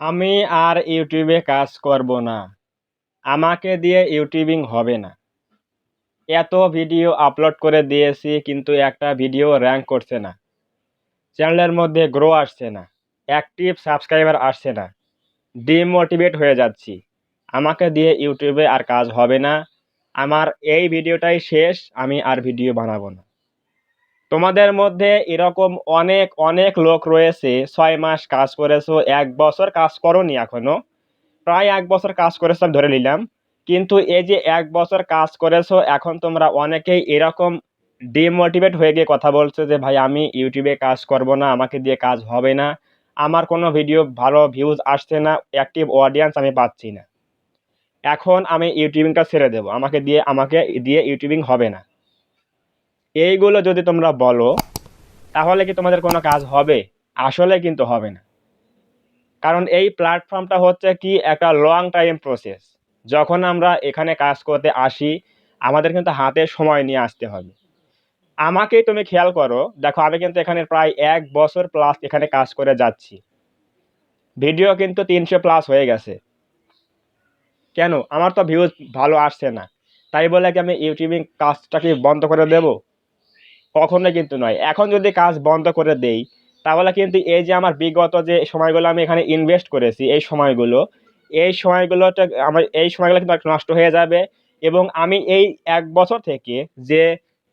আমি আর ইউটিউবে কাজ করব না। আমাকে দিয়ে ইউটিউবিং হবে না। এত ভিডিও আপলোড করে দিয়েছি, কিন্তু একটা ভিডিও র্যাঙ্ক করছে না। চ্যানেলের মধ্যে গ্রো আসছে না। অ্যাক্টিভ সাবস্ক্রাইবার আসছে না। ডিমোটিভেট হয়ে যাচ্ছি। আমাকে দিয়ে ইউটিউবে আর কাজ হবে না। আমার এই ভিডিওটাই শেষ। আমি আর ভিডিও বানাবো না। তোমাদের মধ্যে এরকম অনেক অনেক লোক রয়েছে, ছয় মাস কাজ করেছ, এক বছর কাজ করনি এখনও। প্রায় এক বছর কাজ করেছ আমি ধরে নিলাম। কিন্তু এই যে এক বছর কাজ করেছ, এখন তোমরা অনেকেই এরকম ডিমোটিভেট হয়ে গিয়ে কথা বলছো যে, ভাই, আমি ইউটিউবে কাজ করব না, আমাকে দিয়ে কাজ হবে না। আমার কোনো ভিডিও ভালো ভিউজ আসছে না অ্যাক্টিভ অডিয়েন্স আমি পাচ্ছি না। এখন আমি ইউটিউবিংটা ছেড়ে দেবো। আমাকে দিয়ে আমাকে দিয়ে ইউটিউবিং হবে না। এইগুলো যদি তোমরা বলো, তাহলে কি তোমাদের কোনো কাজ হবে? আসলে কিন্তু হবে না। কারণ এই প্ল্যাটফর্মটা হচ্ছে কি একটা লং টাইম প্রসেস যখন আমরা এখানে কাজ করতে আসি, আমাদের কিন্তু হাতে সময় নিয়ে আসতে হবে। আমাকেই তুমি খেয়াল করো, দেখো আমি কিন্তু এখানে প্রায় এক বছর প্লাস এখানে কাজ করে যাচ্ছি। ভিডিও কিন্তু তিনশো প্লাস হয়ে গেছে। কেন? আমার তো ভিউজ ভালো আসছে না। তাই বলে কি আমি ইউটিউবিং কাজটাকে বন্ধ করে দেব? কখনোই কিন্তু নয়। এখন যদি কাজ বন্ধ করে দেই, তাহলে কিন্তু এই যে আমার বিগত যে সময়গুলো আমি এখানে ইনভেস্ট করেছি, এই সময়গুলো, এই সময়গুলোটা আমার, এই সময়গুলো কিন্তু নষ্ট হয়ে যাবে এবং আমি এই এক বছর থেকে যে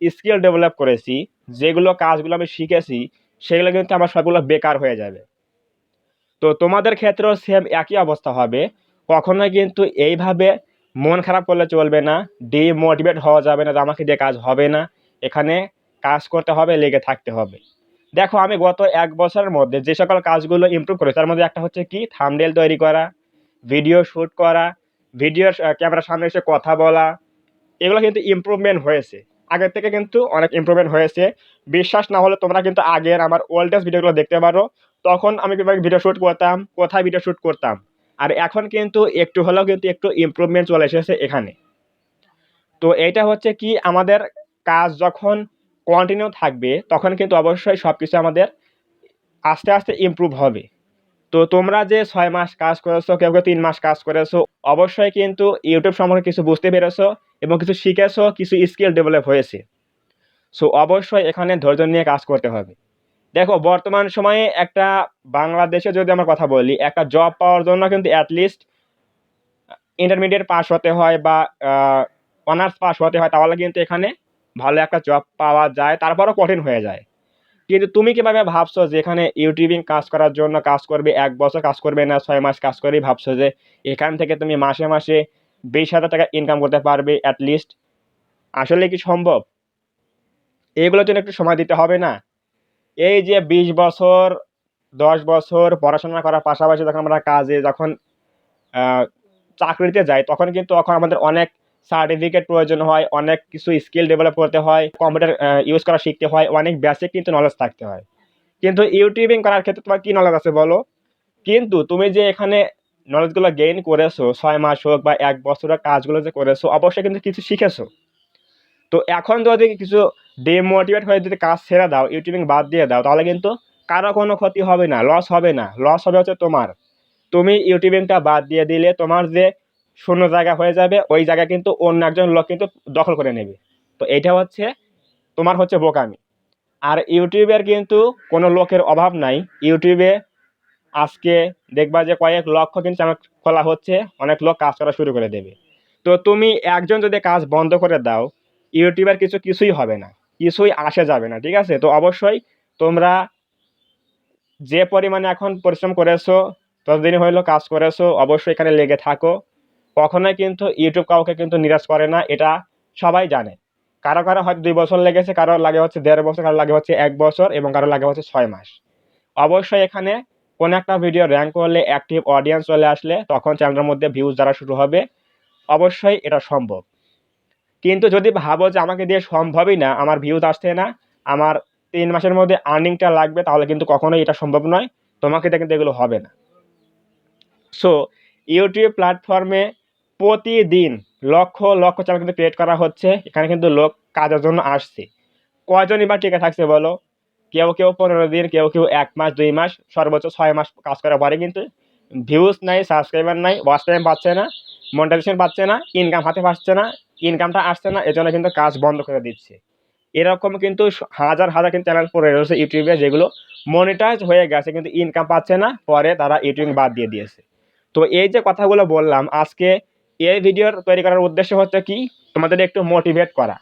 স্কিল ডেভেলপ করেছি, যেগুলো কাজগুলো আমি শিখেছি, সেগুলো কিন্তু আমার সবগুলো বেকার হয়ে যাবে। তো তোমাদের ক্ষেত্রেও সেম একই অবস্থা হবে। কখনোই কিন্তু এইভাবে মন খারাপ করলে চলবে না ডিমোটিভেট হওয়া যাবে না যে আমাকে দিয়ে কাজ হবে না। এখানে কাজ করতে হবে, লেগে থাকতে হবে। দেখো, আমি গত এক বছরের মধ্যে যে সকল কাজগুলো ইমপ্রুভ করেছি তার মধ্যে একটা হচ্ছে কি? থামডেল তৈরি করা ভিডিও শ্যুট করা ভিডিওর ক্যামেরার সামনে এসে কথা বলা, এগুলো কিন্তু ইমপ্রুভমেন্ট হয়েছে। আগের থেকে কিন্তু অনেক ইমপ্রুভমেন্ট হয়েছে। বিশ্বাস না হলে তোমরা কিন্তু আগের আমার ওল্ডেস্ট ভিডিওগুলো দেখতে পারো। তখন আমি কীভাবে ভিডিও শ্যুট করতাম, কোথায় ভিডিও শ্যুট করতাম। আর এখন কিন্তু একটু হলেও কিন্তু একটু ইমপ্রুভমেন্ট চলে এসেছে এখানে। তো এইটা হচ্ছে কি? আমাদের কাজ যখন কন্টিনিউ থাকবে, তখন কিন্তু অবশ্যই সব কিছু আমাদের আস্তে আস্তে ইমপ্রুভ হবে। তো তোমরা যে ছয় মাস কাজ করেছ, কেউ কেউ তিন মাস কাজ করেছ, অবশ্যই কিন্তু ইউটিউব সম্পর্কে কিছু বুঝতে পেরেছ এবং কিছু শিখেছো, কিছু স্কিল ডেভেলপ হয়েছে। সো অবশ্যই এখানে ধৈর্য নিয়ে কাজ করতে হবে। দেখো, বর্তমান সময়ে একটা বাংলাদেশে যদি আমরা কথা বলি, একটা জব পাওয়ার জন্য কিন্তু অ্যাটলিস্ট ইন্টারমিডিয়েট পাস হতে হয় বা অনার্স পাস হতে হয়, তাহলে কিন্তু এখানে ভালো একটা জব পাওয়া যায়, তারপরও কঠিন হয়ে যায়। কিন্তু তুমি কীভাবে ভাবছ যে এখানে ইউটিউবিং কাজ করার জন্য কাজ করবে, এক বছর কাজ করবে না, ছয় মাস কাজ করেই ভাবছ যে এখান থেকে তুমি মাসে মাসে বিশ হাজার টাকা ইনকাম করতে পারবে অ্যাটলিস্ট আসলে কি সম্ভব? এগুলোর জন্য একটু সময় দিতে হবে না। এই যে বিশ বছর, দশ বছর পড়াশোনা করার পাশাপাশি যখন আমরা কাজে যখন চাকরিতে যাই, তখন কিন্তু তখন আমাদের অনেক সার্টিফিকেট প্রয়োজন হয়, অনেক কিছু স্কিল ডেভেলপ করতে হয় কম্পিউটার ইউজ করা শিখতে হয়, অনেক বেসিক কিন্তু নলেজ থাকতে হয়। কিন্তু ইউটিউবিং করার ক্ষেত্রে তোমার কী নলেজ আছে বলো? কিন্তু তুমি যে এখানে নলেজগুলো গেইন করেছ, ছয় মাস হোক বা এক বছরের কাজগুলো যে করেছ, অবশ্যই কিন্তু কিছু শিখেছো। তো এখন যদি কিছু ডিমোটিভেট হয়ে যদি কাজ ছেড়ে দাও ইউটিউবিং বাদ দিয়ে দাও, তাহলে কিন্তু কারও কোনো ক্ষতি হবে না লস হবে না। লস হবে হচ্ছে তোমার। তুমি ইউটিউবিংটা বাদ দিয়ে দিলে তোমার যে শূন্য জায়গা হয়ে যাবে, ওই জায়গা কিন্তু অন্য একজন লোক কিন্তু দখল করে নেবে। তো এইটা হচ্ছে তোমার হচ্ছে বোকামি। আর ইউটিউবের কিন্তু কোনো লোকের অভাব নাই। ইউটিউবে আজকে দেখবা যে কয়েক লক্ষ কিন্তু চ্যানেল খোলা হচ্ছে, অনেক লোক কাজ করা শুরু করে দেবে। তো তুমি একজন যদি কাজ বন্ধ করে দাও, ইউটিউবের কিছু কিছুই হবে না, কিছুই আসে যাবে না, ঠিক আছে? তো অবশ্যই তোমরা যে পরিমাণে এখন পরিশ্রম করেছ, ততদিন হইল কাজ করেছ, অবশ্যই এখানে লেগে থাকো। কখনোই কিন্তু ইউটিউব কাউকে কিন্তু নিরাশ করে না, এটা সবাই জানে। কারও কারও হয়তো দুই বছর লেগেছে, কারও লাগে হচ্ছে দেড় বছর, কারও লাগে হচ্ছে এক বছর এবং কারও লাগে হচ্ছে ছয় মাস। অবশ্যই এখানে কোনো একটা ভিডিও র্যাঙ্ক করলে অ্যাক্টিভ অডিয়েন্স চলে আসলে তখন চ্যানেলের মধ্যে ভিউজ দ্বারা শুরু হবে, অবশ্যই এটা সম্ভব। কিন্তু যদি ভাবো যে আমাকে দিয়ে সম্ভবই না, আমার ভিউজ আসছে না, আমার তিন মাসের মধ্যে আর্নিংটা লাগবে, তাহলে কিন্তু কখনোই এটা সম্ভব নয়। তোমাকে দিয়ে কিন্তু এগুলো হবে না। সো ইউটিউব প্ল্যাটফর্মে প্রতিদিন লক্ষ লক্ষ চ্যানেল কিন্তু ক্রিয়েট করা হচ্ছে। এখানে কিন্তু লোক কাজের জন্য আসছে। কয়জনই বা টিকে থাকছে বলো? কেউ কেউ পনেরো দিন, কেউ কেউ এক মাস, দুই মাস, সর্বোচ্চ ছয় মাস কাজ করার পরে কিন্তু ভিউজ নাই সাবস্ক্রাইবার নাই ওয়াচ টাইম পাচ্ছে না মনিটাইজেশন পাচ্ছে না ইনকাম হাতে পাচ্ছে না ইনকামটা আসছে না, এজন্য কিন্তু কাজ বন্ধ করে দিচ্ছে। এরকম কিন্তু হাজার হাজার কিন্তু চ্যানেল পড়ে রয়েছে ইউটিউবে যেগুলো মনিটাইজ হয়ে গেছে, কিন্তু ইনকাম পাচ্ছে না, পরে তারা ইউটিউব বাদ দিয়ে দিয়েছে। তো এই যে কথাগুলো বললাম, আজকে এই ভিডিওর তৈরি করার উদ্দেশ্য হচ্ছে কি? তোমাদের একটু মোটিভেট করা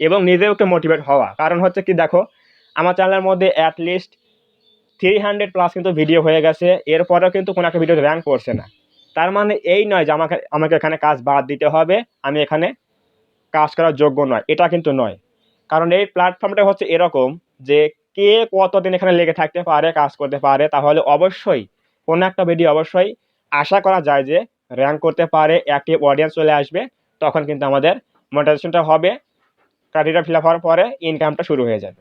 এবং নিজেও একটু মোটিভেট হওয়া। কারণ হচ্ছে কি, দেখো, আমার চ্যানেলের মধ্যে at least three hundred plus কিন্তু ভিডিও হয়ে গেছে। এরপরেও কিন্তু কোনো একটা ভিডিও র্যাঙ্ক করছে না। তার মানে এই নয় যে আমাকে আমাকে এখানে কাজ বাদ দিতে হবে, আমি এখানে কাজ করার যোগ্য নয়। এটা কিন্তু নয়। কারণ এই প্ল্যাটফর্মটা হচ্ছে এরকম যে কে কতদিন এখানে লেগে থাকতে পারে, কাজ করতে পারে, তাহলে অবশ্যই কোনো একটা ভিডিও অবশ্যই আশা করা যায় যে র্যাঙ্ক করতে পারে অ্যাক্টিভ অডিয়েন্স চলে আসবে, তখন কিন্তু আমাদের মোটিভেশনটা হবে। ক্রাইটেরিয়া ফিল আপ হওয়ার পরে ইনকামটা শুরু হয়ে যাবে।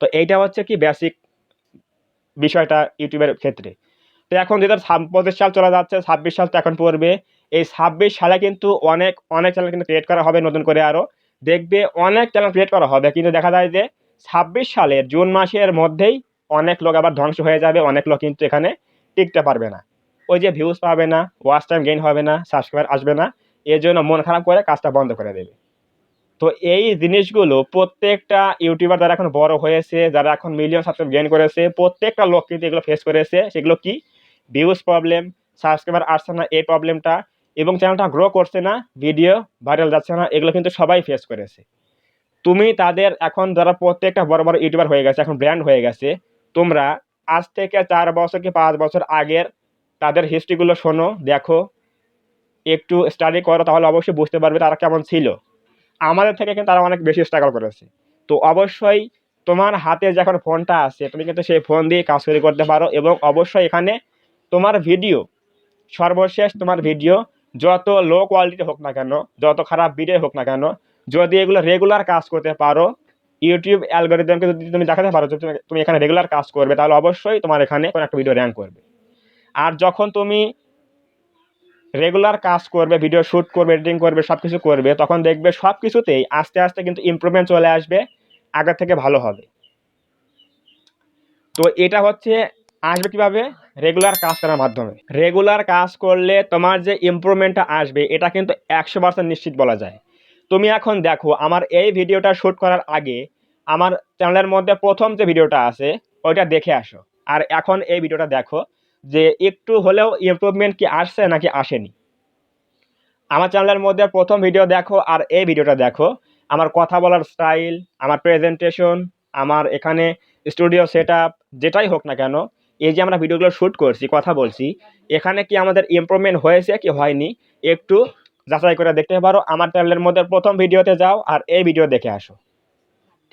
তো এইটা হচ্ছে কি বেসিক বিষয়টা ইউটিউবের ক্ষেত্রে। তো এখন যেটা পঁচিশ সাল চলে যাচ্ছে, ছাব্বিশ সাল তো এখন পড়বে। এই ছাব্বিশ সালে কিন্তু অনেক অনেক চ্যানেল কিন্তু ক্রিয়েট করা হবে নতুন করে আরও দেখবে অনেক চ্যানেল ক্রিয়েট করা হবে, কিন্তু দেখা যায় যে ছাব্বিশ সালের জুন মাসের মধ্যেই অনেক লোক আবার ধ্বংস হয়ে যাবে, অনেক লোক কিন্তু এখানে টিকতে পারবে না। ওই যে ভিউজ পাবে না ওয়াচ টাইম গেইন হবে না সাবস্ক্রাইবার আসবে না, এর জন্য মন খারাপ করে কাজটা বন্ধ করে দেবে। তো এই জিনিসগুলো প্রত্যেকটা ইউটিউবার যারা এখন বড় হয়েছে, যারা এখন মিলিয়ন সাবস্ক্রাইব গেইন করেছে, প্রত্যেকটা লোক কিন্তু এগুলো ফেস করেছে। সেগুলো কি? ভিউজ প্রবলেম সাবস্ক্রাইবার আসছে না, এই প্রবলেমটা এবং চ্যানেলটা গ্রো করছে না ভিডিও ভাইরাল যাচ্ছে না, এগুলো কিন্তু সবাই ফেস করেছে। তুমি তাদের এখন যারা প্রত্যেকটা বড় বড় ইউটিউবার হয়ে গেছে, এখন ব্র্যান্ড হয়ে গেছে, তোমরা আজ থেকে চার বছর কি পাঁচ বছর আগের তাদের হিস্ট্রিগুলো শোনো, দেখো। একটু স্টাডি করো, তাহলে অবশ্যই বুঝতে পারবে তারা কেমন ছিল। আমাদের থেকে কিন্তু তারা অনেক বেশি স্ট্রাগল করেছে। তো অবশ্যই তোমার হাতে যখন ফোনটা আছে তুমি কিন্তু সেই ফোন দিয়ে কাজ শুরু করতে পারো এবং অবশ্যই এখানে তোমার ভিডিও সর্বশেষ তোমার ভিডিও যত লো কোয়ালিটি হোক না কেন, যত খারাপ ভিডিও হোক না কেন, যদি এগুলো রেগুলার কাজ করতে পারো ইউটিউব অ্যালগোরিদমকে যদি তুমি দেখাতে পারো তুমি এখানে রেগুলার কাজ করবে, তাহলে অবশ্যই তোমার এখানে কোনো একটা ভিডিও র্যাঙ্ক করবে। আর যখন তুমি রেগুলার কাজ করবে ভিডিও শ্যুট করবে এডিটিং করবে সব কিছু করবে, তখন দেখবে সব কিছুতেই আস্তে আস্তে কিন্তু ইমপ্রুভমেন্ট চলে আসবে, আগের থেকে ভালো হবে। তো এটা হচ্ছে আসবে কীভাবে? রেগুলার কাজ করার মাধ্যমে। রেগুলার কাজ করলে তোমার যে ইমপ্রুভমেন্টটা আসবে, এটা কিন্তু একশো পার্সেন্ট নিশ্চিত বলা যায়। তুমি এখন দেখো, আমার এই ভিডিওটা শ্যুট করার আগে আমার চ্যানেলের মধ্যে প্রথম যে ভিডিওটা আছে, ওইটা দেখে আসো। আর এখন এই ভিডিওটা দেখো যে একটু হলেও ইমপ্রুভমেন্ট কি আসছে নাকি আসেনি। আমার চ্যানেলের মধ্যে প্রথম ভিডিও দেখো আর এই ভিডিওটা দেখো। আমার কথা বলার স্টাইল আমার প্রেজেন্টেশন আমার এখানে স্টুডিও সেট যেটাই হোক না কেন, এই যে আমরা ভিডিওগুলো শ্যুট করছি, কথা বলছি, এখানে কি আমাদের ইমপ্রুভমেন্ট হয়েছে কি হয়নি? একটু যাচাই করে দেখতে পারো। আমার চ্যানেলের মধ্যে প্রথম ভিডিওতে যাও আর এই ভিডিও দেখে আসো।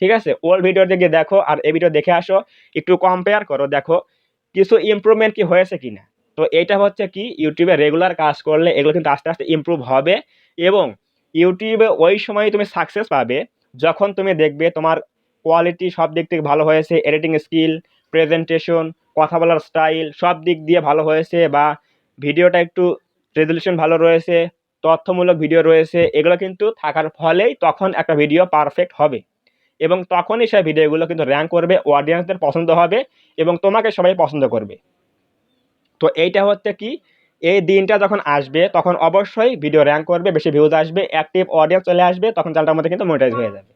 ঠিক আছে? ওল্ড ভিডিও দিকে দেখো আর এই ভিডিও দেখে আসো। একটু কম্পেয়ার করো, দেখো। কিছু ইমপ্রুভমেন্ট কি হয়েছে কি না তো এইটা হচ্ছে কি ইউটিউবে রেগুলার কাজ করলে এগুলো কিন্তু আস্তে আস্তে ইমপ্রুভ হবে এবং ইউটিউবে ওই সময় তুমি সাকসেস পাবে যখন তুমি দেখবে তোমার কোয়ালিটি সব দিক থেকে ভালো হয়েছে এডিটিং স্কিল প্রেজেন্টেশন কথা বলার স্টাইল সব দিক দিয়ে ভালো হয়েছে বা ভিডিওটা একটু রেজলিউশন ভালো রয়েছে, তথ্যমূলক ভিডিও রয়েছে, এগুলো কিন্তু থাকার ফলেই তখন একটা ভিডিও পারফেক্ট হবে। এবং তখনই সেই ভিডিওগুলো কিন্তু র্যাঙ্ক করবে অডিয়েন্সদের পছন্দ হবে এবং তোমাকে সবাই পছন্দ করবে। তো এইটা হচ্ছে কি? এই দিনটা যখন আসবে, তখন অবশ্যই ভিডিও র্যাঙ্ক করবে, বেশি ভিউজ আসবে অ্যাক্টিভ অডিয়েন্স চলে আসবে, তখন চ্যানেলটার মধ্যে কিন্তু মনিটাইজ হয়ে যাবে।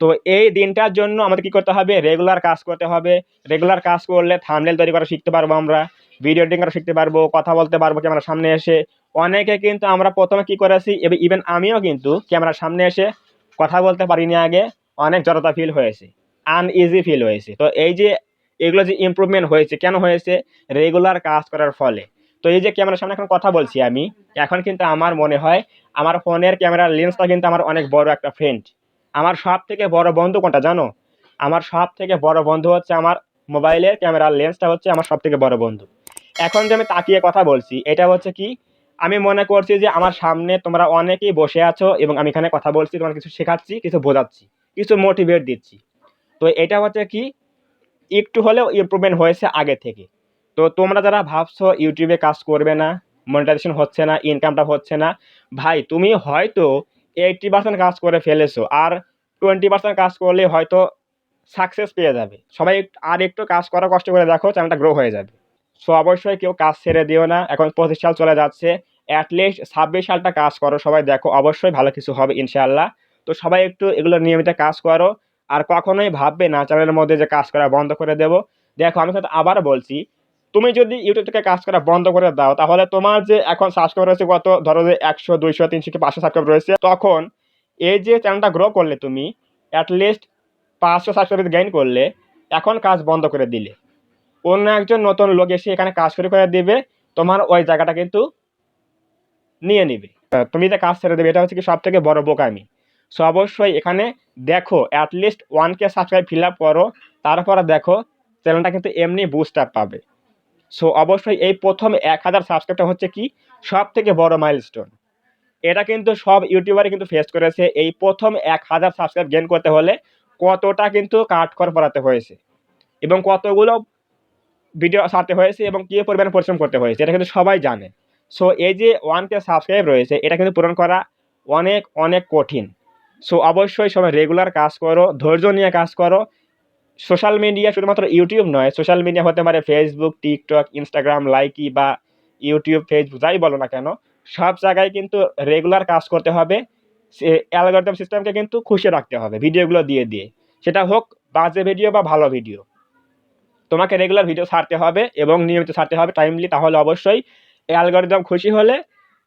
তো এই দিনটার জন্য আমাদের কি করতে হবে? রেগুলার কাজ করতে হবে। রেগুলার কাজ করলে থামনেল তৈরি করা শিখতে পারব আমরা ভিডিও এডিটিং করা শিখতে পারব, কথা বলতে পারব ক্যামেরার সামনে এসে। অনেকে কিন্তু আমরা প্রথমে কি করেছি এবং ইভেন আমিও কিন্তু ক্যামেরার সামনে এসে কথা বলতে পারিনি আগে। অনেক জড়তা ফিল হয়েছে আনইজি ফিল হয়েছে। তো এই যে এগুলো যে ইমপ্রুভমেন্ট হয়েছে, কেন হয়েছে? রেগুলার কাজ করার ফলে। তো এই যে ক্যামেরার সামনে এখন কথা বলছি আমি, এখন কিন্তু আমার মনে হয় আমার ফোনের ক্যামেরার লেন্সটা কিন্তু আমার অনেক বড় একটা ফ্রেন্ড আমার সব থেকে বড় বন্ধু কোনটা জানো? আমার সব থেকে বড় বন্ধু হচ্ছে আমার মোবাইলের ক্যামেরার লেন্সটা হচ্ছে আমার সব থেকে বড় বন্ধু। এখন যে আমি তাকিয়ে কথা বলছি, এটা হচ্ছে কি? আমি মনে করছি যে আমার সামনে তোমরা অনেকেই বসে আছো এবং আমি এখানে কথা বলছি তোমার কিছু শেখাচ্ছি, কিছু বোঝাচ্ছি। কিছু মোটিভেট দিচ্ছি। তো এটা হচ্ছে কি, একটু হলেও ইমপ্রুভমেন্ট হয়েছে আগে থেকে। তো তোমরা যারা ভাবছ ইউটিউবে কাজ করবে না মনিটাইজেশন হচ্ছে না ইনকামটা হচ্ছে না, ভাই তুমি হয়তো এইটটি পার্সেন্ট কাজ করে ফেলেছো আর টোয়েন্টি পার্সেন্ট কাজ করলে হয়তো সাকসেস পেয়ে যাবে। সবাই আর একটু কাজ করা কষ্ট করে দেখো চ্যানেলটা গ্রো হয়ে যাবে। সো অবশ্যই কেউ কাজ ছেড়ে দিও না, এখন পঁচিশ সাল চলে যাচ্ছে অ্যাটলিস্ট ছাব্বিশ সালটা কাজ করো সবাই দেখো, অবশ্যই ভালো কিছু হবে ইনশাআল্লাহ। তো সবাই একটু এগুলো নিয়মিত কাজ করো। আর কখনোই ভাববে না চ্যানেলের মধ্যে যে কাজ করা বন্ধ করে দেবো। দেখো, আমি কিন্তু আবার বলছি, তুমি যদি ইউটিউব থেকে কাজ করা বন্ধ করে দাও, তাহলে তোমার যে এখন সাবস্ক্রাইব রয়েছে কত? ধরো যে একশো, দুইশো, তিনশো কি পাঁচশো সাবস্ক্রাইব রয়েছে, তখন এই যে চ্যানেলটা গ্রো করলে তুমি অ্যাটলিস্ট পাঁচশো সাবস্ক্রাইব গেইন করলে, এখন কাজ বন্ধ করে দিলে। অন্য একজন নতুন লোক এসে এখানে কাজ শুরু করে দিবে, তোমার ওই জায়গাটা কিন্তু নিয়ে নিবে। তুমি যে কাজ ছেড়ে দেবে, এটা হচ্ছে কি সব থেকে বড় বোকামি। সো অবশ্যই এখানে দেখো at least one K subscribe fill up করো, তারপরে দেখো চ্যানেলটা কিন্তু এমনি বুস্ট আপ পাবে। সো অবশ্যই এই প্রথম এক হাজার সাবস্ক্রাইবটা হচ্ছে কি? সব থেকে বড় মাইলস্টোন এটা কিন্তু সব ইউটিউবারই কিন্তু ফেস করেছে, এই প্রথম এক হাজার সাবস্ক্রাইব গেন করতে হলে কতটা কিন্তু কাঠখড় পড়াতে হয়েছে এবং কতগুলো ভিডিও সারতে হয়েছে এবং কী পরিমাণ পরিশ্রম করতে হয়েছে, এটা কিন্তু সবাই জানে। সো এই যে ওয়ান কে সাবস্ক্রাইব রয়েছে, এটা কিন্তু পূরণ করা অনেক অনেক কঠিন। সো অবশ্যই সবাই রেগুলার কাজ করো, ধৈর্য নিয়ে কাজ করো। সোশ্যাল মিডিয়া শুধুমাত্র ইউটিউব নয় সোশ্যাল মিডিয়া হতে পারে ফেসবুক টিকটক ইনস্টাগ্রাম লাইকি বা ইউটিউব ফেসবুক যাই বলো না কেন, সব জায়গায় কিন্তু রেগুলার কাজ করতে হবে। অ্যালগোরিদম সিস্টেমকে কিন্তু খুশি রাখতে হবে, ভিডিওগুলো দিয়ে দিয়ে। সেটা হোক বাজে ভিডিও বা ভালো ভিডিও তোমাকে রেগুলার ভিডিও ছাড়তে হবে এবং নিয়মিত ছাড়তে হবে টাইমলি তাহলে অবশ্যই অ্যালগোরিদম খুশি হলে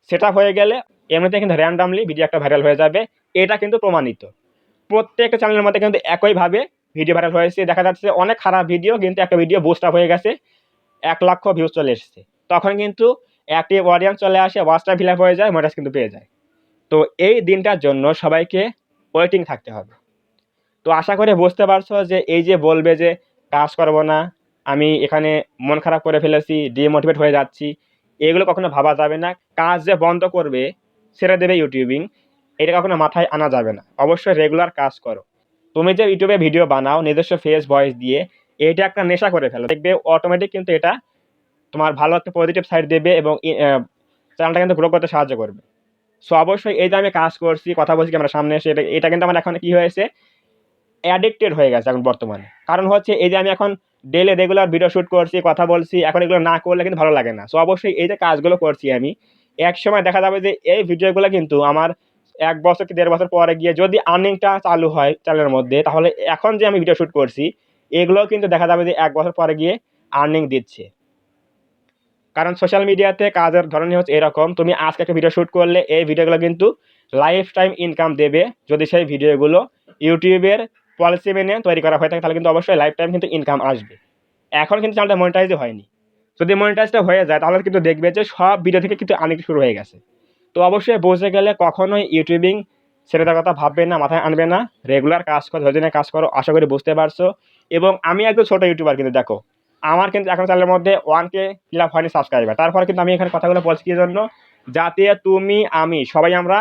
সেটা হয়ে গেলে, এমনিতে কিন্তু র্যান্ডামলি ভিডিও একটা ভাইরাল হয়ে যাবে। এটা কিন্তু প্রমাণিত। প্রত্যেকটা চ্যানেলের মধ্যে কিন্তু একইভাবে ভিডিও ভাইরাল হয়েছে। দেখা যাচ্ছে অনেক খারাপ ভিডিও কিন্তু একটা ভিডিও বুস্ট আপ হয়ে গেছে। এক লক্ষ ভিউজ চলে এসেছে। তখন কিন্তু অ্যাক্টিভ অডিয়েন্স চলে আসে ওয়াচটা ফিল আপ হয়ে যায় মোটাস কিন্তু পেয়ে যায়। তো এই দিনটার জন্য সবাইকে ওয়েটিং থাকতে হবে। তো আশা করে বুঝতে পারছ যে এই যে বলবে যে কাজ করব না, আমি এখানে মন খারাপ করে ফেলেছি ডিমোটিভেট হয়ে যাচ্ছি, এগুলো কখনো ভাবা যাবে না। কাজ যে বন্ধ করবে, ছেড়ে দেবে ইউটিউবিং এটা কখনো মাথায় আনা যাবে না। অবশ্যই রেগুলার কাজ করো। তুমি যে ইউটিউবে ভিডিও বানাও, নিজস্ব ফেস ভয়েস দিয়ে, এটা একটা নেশা করে ফেলো। দেখবে অটোমেটিক কিন্তু এটা তোমার ভালো একটা পজিটিভ সাইড দেবে এবং চ্যানেলটা কিন্তু গ্রো করতে সাহায্য করবে। সো অবশ্যই এই যে আমি কাজ করছি, কথা বলছি আমরা সামনে এসে, এটা এটা কিন্তু আমার এখন কি হয়েছে? অ্যাডিক্টেড হয়ে গেছে এখন বর্তমানে। কারণ হচ্ছে এই যে আমি এখন ডেলি রেগুলার ভিডিও শ্যুট করছি, কথা বলছি, এখন এগুলো না করলে কিন্তু ভালো লাগে না। সো অবশ্যই এই যে কাজগুলো করছি আমি, এক সময় দেখা যাবে যে এই ভিডিওগুলো কিন্তু আমার এক বছর কি দেড় বছর পরে গিয়ে যদি আর্নিংটা চালু হয় চ্যানেলের মধ্যে, তাহলে এখন যে আমি ভিডিও শ্যুট করছি এগুলো কিন্তু দেখা যাবে যে এক বছর পরে গিয়ে আর্নিং দিচ্ছে। কারণ সোশ্যাল মিডিয়াতে কাজের ধরনই হচ্ছে এরকম, তুমি আজকে একটা ভিডিও শ্যুট করলে, এই ভিডিওগুলো কিন্তু লাইফ টাইম ইনকাম দেবে। যদি সেই ভিডিওগুলো ইউটিউবের পলিসি মেনে তৈরি করা হয়ে থাকে, তাহলে কিন্তু অবশ্যই লাইফ টাইম কিন্তু ইনকাম আসবে। এখন কিন্তু চ্যানেলটা মনিটাইজই হয়নি। যদি মনিটাইজটা হয়ে যায়, তাহলে কিন্তু দেখবে যে সব ভিডিও থেকে কিন্তু আর্নিং শুরু হয়ে গেছে। তো অবশ্যই বুঝে গেলে কখনোই ইউটিউবিং দেওয়ার কথা ভাববে না, মাথায় আনবে না। রেগুলার কাজ করো, ধৈর্য কাজ করো, আশা করি বুঝতে পারছ। এবং আমি একদম ছোটো ইউটিউবার কিন্তু, দেখো। আমার কিন্তু এখন চ্যানেলের মধ্যে ওয়ান কে আপ হয়নি সাবস্ক্রাইবার তারপরে কিন্তু আমি এখানে কথাগুলো বলছি কি জন্য? যাতে তুমি, আমি, সবাই আমরা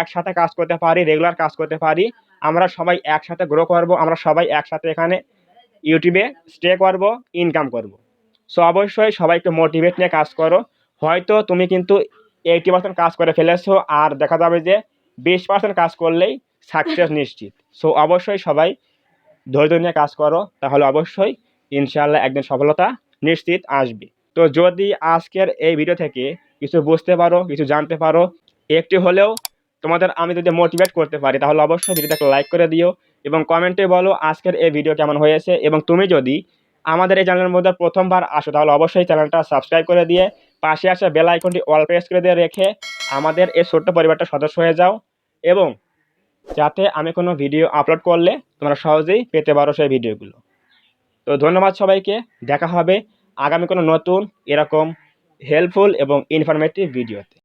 একসাথে কাজ করতে পারি রেগুলার কাজ করতে পারি। আমরা সবাই একসাথে গ্রো করব, আমরা সবাই একসাথে এখানে ইউটিউবে স্টে করব ইনকাম করব। সো অবশ্যই সবাই একটু মোটিভেট নিয়ে কাজ করো। হয়তো তুমি কিন্তু এইটি পার্সেন্ট কাজ করে ফেলেছো, আর দেখা যাবে যে বিশ পার্সেন্ট কাজ করলেই সাকসেস নিশ্চিত। সো অবশ্যই সবাই ধৈর্য নিয়ে কাজ করো, তাহলে অবশ্যই ইনশাআল্লাহ একদিন সফলতা নিশ্চিত আসবে। তো যদি আজকের এই ভিডিও থেকে কিছু বুঝতে পারো, কিছু জানতে পারো, একটি হলেও তোমাদের আমি যদি মোটিভেট করতে পারি, তাহলে অবশ্যই ভিডিওটা একটা লাইক করে দিও এবং কমেন্টে বলো আজকের এই ভিডিও কেমন হয়েছে এবং তুমি যদি আমাদের এই চ্যানেলের মধ্যে প্রথমবার আসো, তাহলে অবশ্যই চ্যানেলটা সাবস্ক্রাইব করে দিয়ে পাশে আসা বেল আইকনটি অল প্রেস করে দিয়ে রেখে আমাদের এই ছোট্ট পরিবারটা সদস্য হয়ে যাও এবং যাতে আমি কোনো ভিডিও আপলোড করলে তোমরা সহজেই পেতে পারো সেই ভিডিওগুলো তো ধন্যবাদ সবাইকে, দেখা হবে আগামী কোনো নতুন এরকম হেল্পফুল এবং ইনফরমেটিভ ভিডিওতে